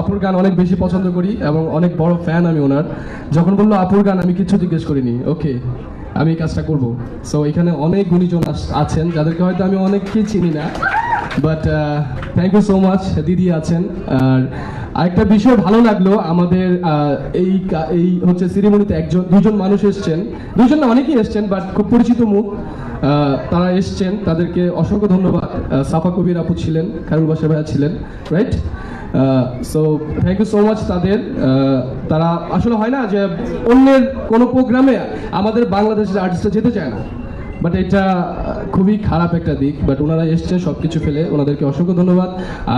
আপুর গান অনেক বেশি পছন্দ করি এবং অনেক বড় ফ্যান আমি ওনার। যখন বলল আপুর গান, আমি কিছু জিজ্ঞেস করিনি। ওকে, আমি এই কাজটা করব। সো এখানে অনেক গুণীজন আছেন, যাদেরকে হয়তো আমি অনেককে চিনি না। But thank you so much দিদি আছেন। আর আরেকটা বিষয় ভালো লাগল, আমাদের এই এই হচ্ছে সিরিমনিতে একজন, দুজন মানুষ এসছেন। দুজন না, অনেকেই এসছেন বাট খুব পরিচিত মুখ। তারা এসছেন, তাদেরকে অসংখ্য ধন্যবাদ। সাফা কবির আপু ছিলেন খারুল বাসা ভাইয়া ছিলেন right so thank you so much তাদের। তারা, আসলে হয় না যে অন্যের কোনো প্রোগ্রামে আমাদের বাংলাদেশের আর্টিস্টরা যেতে চায় না। বাট এটা খুবই খারাপ একটা দিক। বাট ওনারা এসছেন সব কিছু ফেলে। ওনাদেরকে অসংখ্য ধন্যবাদ।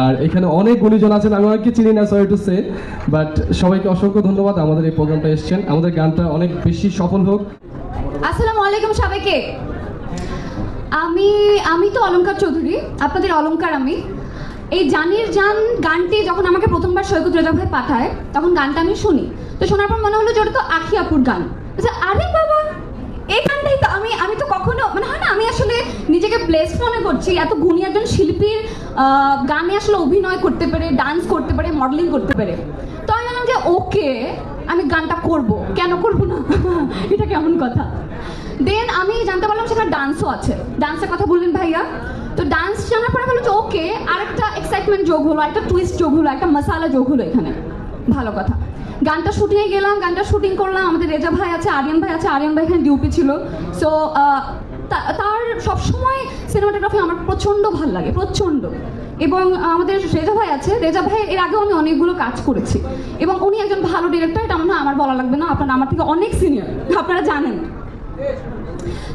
আর এখানে অনেক গুণীজন আছেন, আমি অনেককে চিনি না সরি টু সে বাট সবাইকে অসংখ্য ধন্যবাদ, আমাদের এই প্রোগ্রামটা এসছেন। আমাদের গানটা অনেক বেশি সফল হোক। আসসালামু আলাইকুম সবাইকে। আমি আমি তো অলংকার চৌধুরী। আপনাদের অলংকার আমি। এই জানির জান গানটি যখন আমাকে প্রথমবার সৈকত রেজা ভাই পাঠায়, তখন গানটা আমি শুনি। তো শোনার পর মনে হলো যে ওটা তো আখি আপুর গান। আচ্ছা আরে বাবা, এই গানটাই তো আমি আমি তো কখনো মানে হয় না, আমি আসলে নিজেকে প্লেস মনে করছি, এত গুণী একজন শিল্পীর গানে আসলে অভিনয় করতে পারে ডান্স করতে পারে মডেলিং করতে পারে। তো আমি বললাম যে, ওকে, আমি গানটা করব। কেন করব না? এটা কেমন কথা? দেন আমি জানতে পারলাম সেখানে ডান্সও আছে। ডান্সের কথা বললেন ভাইয়া। তো ডান্স জানার পরে বলল যে ওকে আরেকটা এক্সাইটমেন্ট যোগ হলো একটা টুইস্ট যোগ হলো একটা মশালা যোগ হলো এখানে। ভালো কথা। গানটা শুটিংয়ে গেলাম, গানটা শুটিং করলাম, আমাদের রেজা ভাই আছে, আরিয়ান ভাই আছে, আরিয়ান ভাই এখানে ডিউপি ছিল। সো তার সবসময় সিনেমাটোগ্রাফি আমার প্রচণ্ড ভালো লাগে, প্রচণ্ড। এবং আমাদের রেজা ভাই আছে, রেজা ভাই এর আগেও আমি অনেকগুলো কাজ করেছি। এবং উনি একজন ভালো ডিরেক্টর এটা মনে হয় আমার বলা লাগবে না, আপনারা আমার থেকে অনেক সিনিয়র আপনারা জানেন।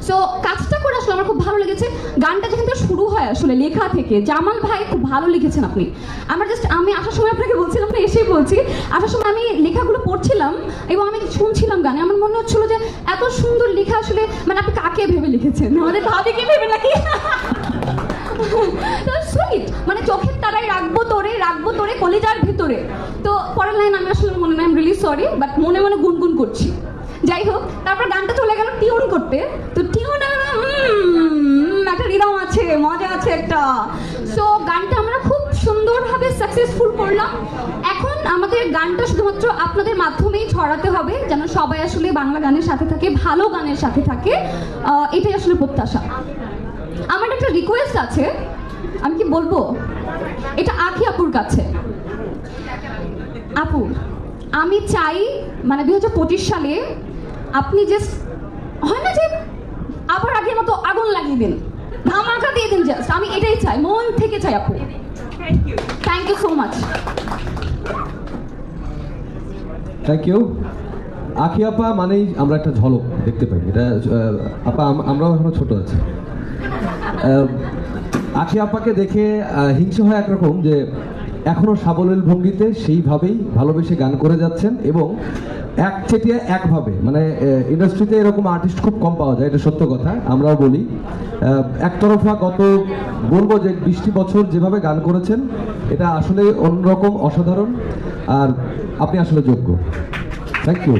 সো কাজটা করে আসলে আমার খুব ভালো লেগেছে। গানটা যেখান থেকে শুরু হয় আসলে লেখা থেকে, জামাল ভাই খুব ভালো লিখেছেন আপনি। আমার জাস্ট আমি আসার সময় আপনাকে বলছিলাম না, এসেই বলছি। আসার সময় আমি লেখাগুলো পড়ছিলাম এবং আমি শুনছিলাম গানে। আমার মনে হচ্ছিল যে এত সুন্দর লেখা আসলে মানে আপনি কাকে ভেবে লিখেছেন? আমাদের ভাবিকে ভেবে নাকি? সুইট মানে চোখের তারাই রাখব তোরে রাখব তোরে কলিজার ভিতরে। তো পরের লাইন আমি আসলে মনে নাই রিলি সরি বাট মনে মনে গুনগুন করছি। যাই হোক, তারপর গানটা চলে গেল করতে তো টিউন একটা রিদম আছে, মজা আছে একটা। সো গানটা আমরা খুব সুন্দরভাবে সাকসেসফুল করলাম। এখন আমাদের গানটা শুধুমাত্র আপনাদের মাধ্যমেই ছড়াতে হবে, যেন সবাই আসলে বাংলা গানের সাথে থাকে, ভালো গানের সাথে থাকে। এটাই আসলে প্রত্যাশা। আমার একটা রিকোয়েস্ট আছে, আমি কি বলব? এটা আখি আপুর কাছে। আপু, আমি চাই মানে দুই হাজার পঁচিশ সালে আপনি জাস্ট হয় না যে আবার আগের মতো আগুন লাগিয়ে দিন? ধামাকা দিয়ে দিন জাস্ট আমি এটাই চাই মন থেকে চাই আপু। Thank you so much thank you Akhi আপা মানেই আমরা একটা ঝলক দেখতে পাই। এটা আপা আমরাও এখনও ছোট আছি। আখি আপাকে দেখে হিংসে হয় একরকম যে এখনও সাবলীল ভঙ্গিতে সেইভাবেই ভালোবেসে গান করে যাচ্ছেন এবং এক চেটিয়া একভাবে মানে ইন্ডাস্ট্রিতে এরকম আর্টিস্ট খুব কম পাওয়া যায়, এটা সত্য কথা, আমরাও বলি। একতরফা গত, বলব যে বৃষ্টি বছর যেভাবে গান করেছেন, এটা আসলে অন্যরকম অসাধারণ, আর আপনি আসলে যোগ্য। থ্যাংক ইউ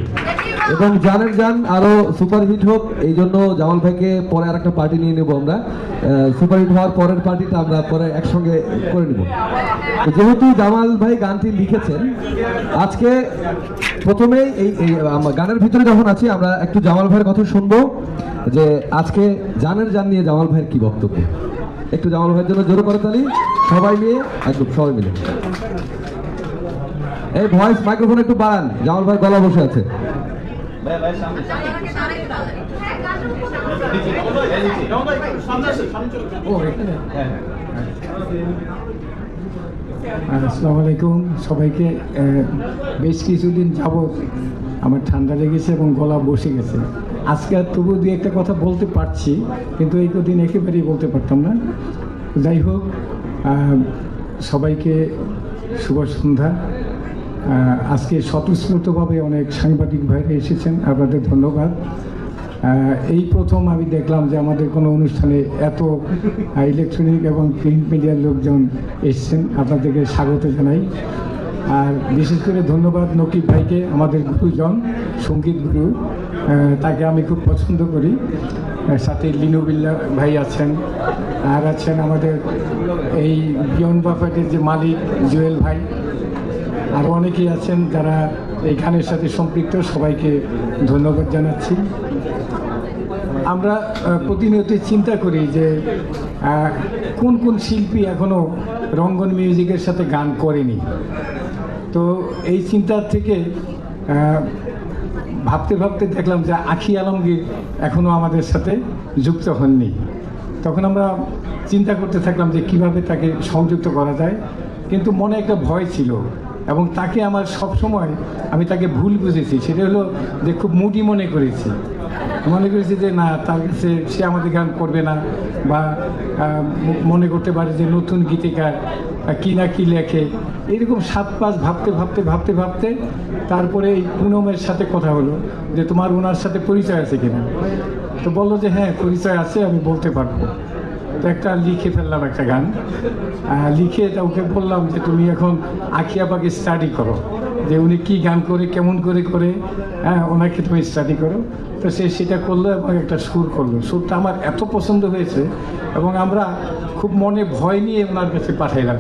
এবং জানের জান, আরও সুপারহিট হোক, এই জন্য জামাল ভাইকে পরে আর একটা পার্টি নিয়ে নেব আমরা। সুপারহিট হওয়ার পরের পার্টিটা আমরা পরে একসঙ্গে করে নেব। যেহেতু জামাল ভাই গানটি লিখেছেন, আজকে প্রথমেই এই গানের ভিতরে যখন আছি, আমরা একটু জামাল ভাইয়ের কথা শুনব, যে আজকে জানের জান নিয়ে জামাল ভাইয়ের কি বক্তব্য? একটু জামাল ভাইয়ের জন্য জোরে করে তালি, সবাই নিয়ে, একদম সবাই মিলে। এই ভয়েস মাইক্রোফোন একটু বাড়ান, জামাল ভাই গলা বসে আছে। আসসালামু আলাইকুম। সবাইকে বেশ কিছুদিন যাবৎ আমার ঠান্ডা লেগেছে এবং গলা বসে গেছে। আজকে আর তবু দু একটা কথা বলতে পারছি কিন্তু এই কদিন একেবারেই বলতে পারতাম না। যাই হোক সবাইকে শুভ সন্ধ্যা। আজকে স্বতঃস্ফূর্তভাবে অনেক সাংবাদিক ভাইরা এসেছেন, আপনাদের ধন্যবাদ। এই প্রথম আমি দেখলাম যে আমাদের কোনো অনুষ্ঠানে এত ইলেকট্রনিক এবং প্রিন্ট মিডিয়ার লোকজন এসছেন, আপনাদেরকে স্বাগত জানাই। আর বিশেষ করে ধন্যবাদ নকিব ভাইকে, আমাদের গুরুজন, সংগীত গুরু তাকে আমি খুব পছন্দ করি। সাথে লিনু বিল্লা ভাই আছেন, আর আছেন আমাদের এই বিয়ন বাফেটের যে মালিক জুয়েল ভাই। আরও অনেকেই আছেন যারা এই গানের সাথে সম্পৃক্ত, সবাইকে ধন্যবাদ জানাচ্ছি। আমরা প্রতিনিয়ত চিন্তা করি যে কোন কোন শিল্পী এখনও রঙ্গন মিউজিকের সাথে গান করেনি। তো এই চিন্তার থেকে ভাবতে ভাবতে দেখলাম যে আখি আলমগীর এখনও আমাদের সাথে যুক্ত হননি। তখন আমরা চিন্তা করতে থাকলাম যে কীভাবে তাকে সংযুক্ত করা যায়। কিন্তু মনে একটা ভয় ছিল এবং তাকে আমার সব সময় আমি তাকে ভুল বুঝেছি। সেটা হলো যে খুব মুডি মনে করেছি। মনে করেছি যে না, তার কাছে সে আমাদের গান করবে না বা মনে করতে পারে যে নতুন গীতিকার কি না কী লেখে। এরকম সাত পাঁচ ভাবতে ভাবতে ভাবতে ভাবতে তারপরে এই পুনমের সাথে কথা হলো যে তোমার ওনার সাথে পরিচয় আছে কিনা। তো বলল যে হ্যাঁ পরিচয় আছে, আমি বলতে পারব। তো একটা লিখে ফেললাম একটা গান। লিখে তা ওকে বললাম যে, তুমি এখন আখিয়াপাকে স্টাডি করো। যে উনি কি গান করে, কেমন করে করে হ্যাঁ ওনাকে তুমি স্টাডি করো। তো সে সেটা করল এবং একটা সুর করল। সুরটা আমার এত পছন্দ হয়েছে এবং আমরা খুব মনে ভয় নিয়ে ওনার কাছে পাঠাইলাম।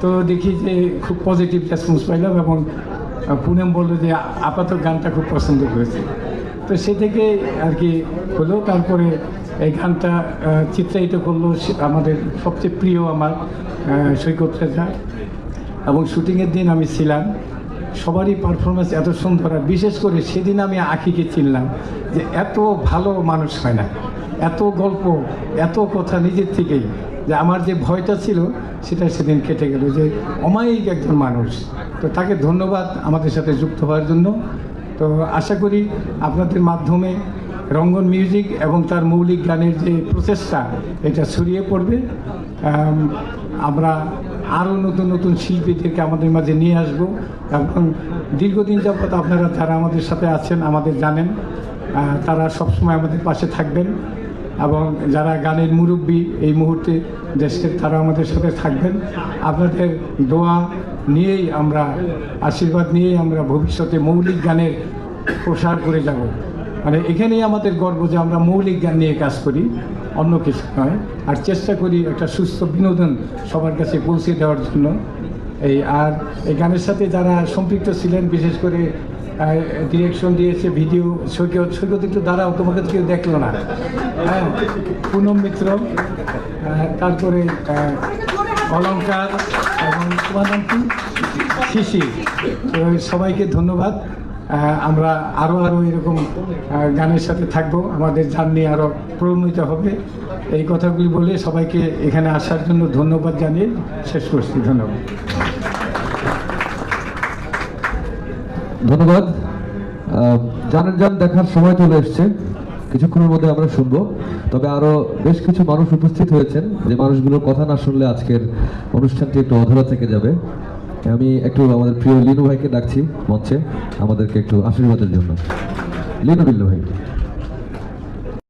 তো দেখি যে খুব পজিটিভ রেসপন্স পাইলাম এবং পুনেম বলল যে, আপাতত গানটা খুব পছন্দ করেছে তো সে থেকে আর কি হলো। তারপরে এই গানটা চিত্রায়িত করল আমাদের সবচেয়ে প্রিয় আমার সৈকত রেজা এবং শুটিংয়ের দিন আমি ছিলাম। সবারই পারফরমেন্স এত সুন্দর। আর বিশেষ করে সেদিন আমি আখিকে চিনলাম যে এত ভালো মানুষ হয় না। এত গল্প, এত কথা নিজের থেকেই যে আমার যে ভয়টা ছিল সেটা সেদিন কেটে গেল যে অমায়িক একজন মানুষ। তো তাকে ধন্যবাদ আমাদের সাথে যুক্ত হওয়ার জন্য। তো আশা করি আপনাদের মাধ্যমে রঙ্গন মিউজিক এবং তার মৌলিক গানের যে প্রচেষ্টা, এটা ছড়িয়ে পড়বে। আমরা আরও নতুন নতুন শিল্পীদেরকে আমাদের মাঝে নিয়ে আসব। এবং দীর্ঘদিন যাবত আপনারা যারা আমাদের সাথে আছেন, আমাদের জানেন তারা সবসময় আমাদের পাশে থাকবেন এবং যারা গানের মুরব্বী এই মুহূর্তে দেশের তারা আমাদের সাথে থাকবেন। আপনাদের দোয়া নিয়েই আমরা, আশীর্বাদ নিয়েই আমরা ভবিষ্যতে মৌলিক গানের প্রসার করে যাব। মানে এখানেই আমাদের গর্ব যে আমরা মৌলিক গান নিয়ে কাজ করি, অন্য কিছু নয়। আর চেষ্টা করি একটা সুস্থ বিনোদন সবার কাছে পৌঁছে দেওয়ার জন্য। এই আর এই গানের সাথে যারা সম্পৃক্ত ছিলেন, বিশেষ করে ডিরেকশন দিয়েছে ভিডিও সৈকত সৈকত একটু দাঁড়াও, তোমাকে কেউ দেখল না। হ্যাঁ পুনম মিত্র তারপরে অলঙ্কার এবং তোমার কি? শিশির তো সবাইকে ধন্যবাদ। আমরা আরও আরও এরকম গানের সাথে থাকব। আমাদের জার্নি আরও প্রণীত হবে। এই কথাগুলি বলে সবাইকে এখানে আসার জন্য ধন্যবাদ জানিয়ে শেষ করছি। ধন্যবাদ। ধন্যবাদ। জানের জান দেখার সময় চলে এসছে। কিছুক্ষণের মধ্যে আমরা শুনব। তবে আরও বেশ কিছু মানুষ উপস্থিত হয়েছেন। যে মানুষগুলোর কথা না শুনলে আজকের অনুষ্ঠানটি একটু অধরা থেকে যাবে। আমি একটু আমাদের প্রিয় লিনু ভাইকে ডাকছি মঞ্চে। আমাদেরকে একটু আশীর্বাদের জন্য। লিনু বিল্লু ভাই।